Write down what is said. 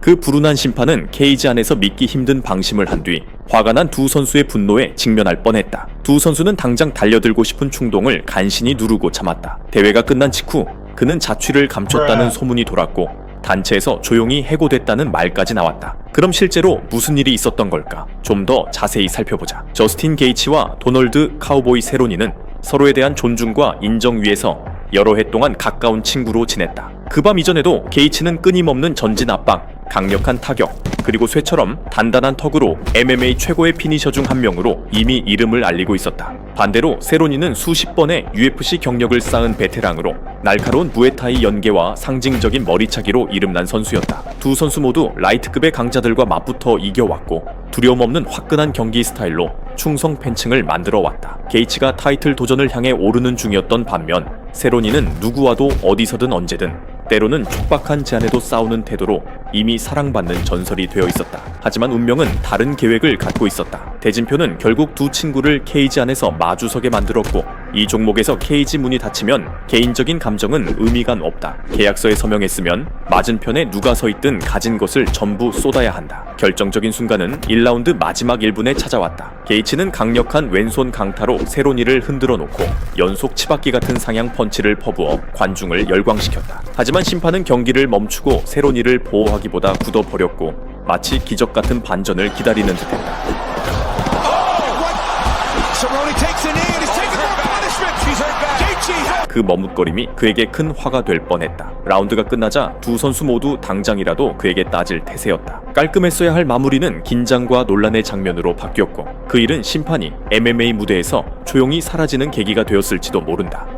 그 불운한 심판은 케이지 안에서 믿기 힘든 방심을 한 뒤 화가 난 두 선수의 분노에 직면할 뻔했다. 두 선수는 당장 달려들고 싶은 충동을 간신히 누르고 참았다. 대회가 끝난 직후 그는 자취를 감췄다는 소문이 돌았고 단체에서 조용히 해고됐다는 말까지 나왔다. 그럼 실제로 무슨 일이 있었던 걸까? 좀 더 자세히 살펴보자. 저스틴 게이치와 도널드 카우보이 세로니는 서로에 대한 존중과 인정 위에서 여러 해 동안 가까운 친구로 지냈다. 그 밤 이전에도 게이츠는 끊임없는 전진 압박, 강력한 타격, 그리고 쇠처럼 단단한 턱으로 MMA 최고의 피니셔 중 한 명으로 이미 이름을 알리고 있었다. 반대로 세로니는 수십 번의 UFC 경력을 쌓은 베테랑으로 날카로운 무에타이 연계와 상징적인 머리차기로 이름난 선수였다. 두 선수 모두 라이트급의 강자들과 맞붙어 이겨왔고 두려움 없는 화끈한 경기 스타일로 충성 팬층을 만들어 왔다. 게이츠가 타이틀 도전을 향해 오르는 중이었던 반면 세로니는 누구와도 어디서든 언제든 때로는 촉박한 제안에도 싸우는 태도로 이미 사랑받는 전설이 되어 있었다. 하지만 운명은 다른 계획을 갖고 있었다. 대진표는 결국 두 친구를 케이지 안에서 마주서게 만들었고 이 종목에서 케이지 문이 닫히면 개인적인 감정은 의미가 없다. 계약서에 서명했으면 맞은편에 누가 서 있든 가진 것을 전부 쏟아야 한다. 결정적인 순간은 1라운드 마지막 1분에 찾아왔다. 게이츠는 강력한 왼손 강타로 세로니를 흔들어 놓고 연속 치바퀴 같은 상향 펀치를 퍼부어 관중을 열광시켰다. 하지만 심판은 경기를 멈추고 세로니를 보호하기보다 굳어버렸고 마치 기적 같은 반전을 기다리는 듯했다. Cerrone 그 머뭇거림이 그에게 큰 화가 될 뻔했다. 라운드가 끝나자 두 선수 모두 당장이라도 그에게 따질 태세였다. 깔끔했어야 할 마무리는 긴장과 논란의 장면으로 바뀌었고 그 일은 심판이 MMA 무대에서 조용히 사라지는 계기가 되었을지도 모른다.